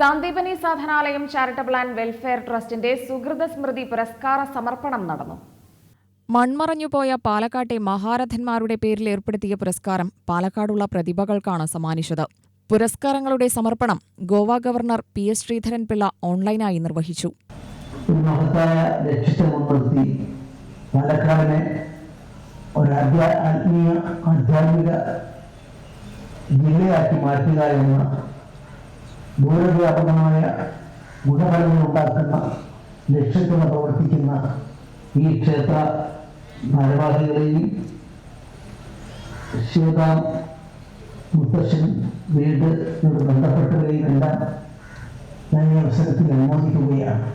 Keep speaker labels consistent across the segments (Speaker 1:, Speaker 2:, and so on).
Speaker 1: Sandeepani Sadhanalayam charitable and welfare ട്രസ്റ്റിന്റെ സുഹൃത സ്മൃതി പുരസ്കാര സമർപ്പണം നടന്നു.
Speaker 2: മൺമറഞ്ഞുപോയ പാലക്കാട്ടെ മഹാരഥന്മാരുടെ പേരിൽ ഏർപ്പെടുത്തിയ പുരസ്കാരം പാലക്കാടുള്ള പ്രതിഭകൾക്കാണ് സമ്മാനിച്ചത്. പുരസ്കാരങ്ങളുടെ സമർപ്പണം Goa governor P S Sreedharan Pillai ഓൺലൈനായി നിർവഹിച്ചു.
Speaker 3: ഒരു പാലക്കാടിനെ ആത്മീയ ആധ്യാത്മിക ജില്ലയാക്കി മാറ്റുക എന്ന ദൂരവ്യാപകമായ ഗുണഫലങ്ങൾ ഉണ്ടാക്കുന്ന ലക്ഷ്യത്തോടെ പ്രവർത്തിക്കുന്ന ഈ ക്ഷേത്ര ഭാരവാഹികളെയും ശിവദാം മുത്തശ്ശൻ വീടിനോട് ബന്ധപ്പെട്ടവരെയും എല്ലാം ഞാൻ ഈ അവസരത്തിൽ അനുമോദിക്കുകയാണ്.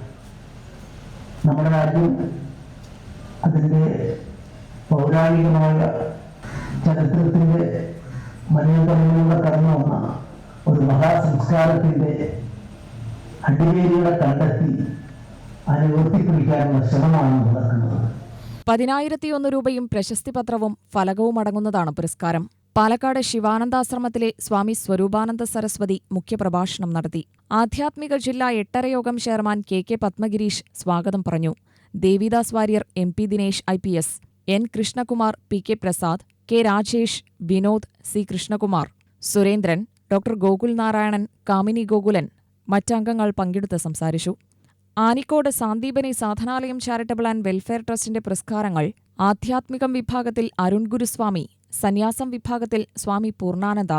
Speaker 3: നമ്മുടെ രാജ്യം അതിന്റെ പൗരാണികമായ ചരിത്രത്തിന്റെ മനോതലങ്ങളിലൂടെ കടന്നു വന്ന ഒരു മഹാസംസ്കാരത്തിന്റെ അടിവേരുകളെ കണ്ടെത്തി അതിനെ ഉയർത്തിപ്പിടിക്കാനുള്ള ശ്രമമാണ് നടക്കുന്നത്.
Speaker 2: പതിനായിരത്തിയൊന്ന് രൂപയും പ്രശസ്തി പത്രവും ഫലകവും അടങ്ങുന്നതാണ് പുരസ്കാരം. പാലക്കാട് ശിവാനന്ദാശ്രമത്തിലെ സ്വാമി സ്വരൂപാനന്ദ സരസ്വതി മുഖ്യപ്രഭാഷണം നടത്തി. ആധ്യാത്മിക ജില്ലാ Ettarayogam chairman K K Padmagireesh സ്വാഗതം പറഞ്ഞു. Devidas Warrier M P Dinesh I P S. N Krishnakumar P K Prasad K Rajesh Vinod C Krishnakumar. Surendran doctor Gokul Narayanan Kamini Gokulan മറ്റംഗങ്ങൾ പങ്കെടുത്ത് സംസാരിച്ചു. Anikode Sandeepani Sadhanalayam charitable and welfare ട്രസ്റ്റിന്റെ പുരസ്കാരങ്ങൾ ആധ്യാത്മികം വിഭാഗത്തിൽ അരുൺ ഗുരുസ്വാമി സന്യാസം വിഭാഗത്തിൽ സ്വാമി പൂർണാനന്ദ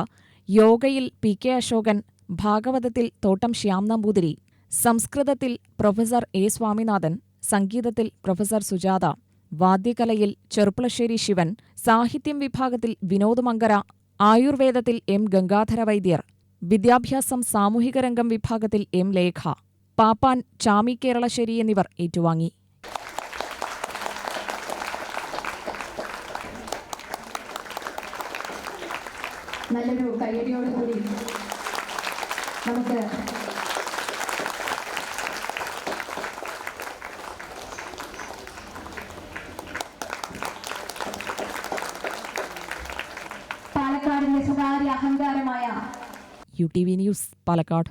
Speaker 2: യോഗയിൽ പി കെ അശോകൻ ഭാഗവതത്തിൽ തോട്ടം ശ്യാം നമ്പൂതിരി സംസ്കൃതത്തിൽ പ്രൊഫസർ എ സ്വാമിനാഥൻ സംഗീതത്തിൽ പ്രൊഫസർ സുജാത വാദ്യകലയിൽ ചെറുപ്പളശ്ശേരി ശിവൻ സാഹിത്യം വിഭാഗത്തിൽ വിനോദ് മങ്കര ആയുർവേദത്തിൽ എം ഗംഗാധര വൈദ്യർ വിദ്യാഭ്യാസം സാമൂഹിക രംഗം വിഭാഗത്തിൽ എം ലേഖ പാപ്പാൻ ചാമി കേരളശ്ശേരി എന്നിവർ ഏറ്റുവാങ്ങി.
Speaker 4: നല്ലൊരു കയ്യടിയോടുകൂടി നമുക്ക് പാലക്കാടിന്റെ അഹങ്കാരമായ
Speaker 2: U T V news Palakkad.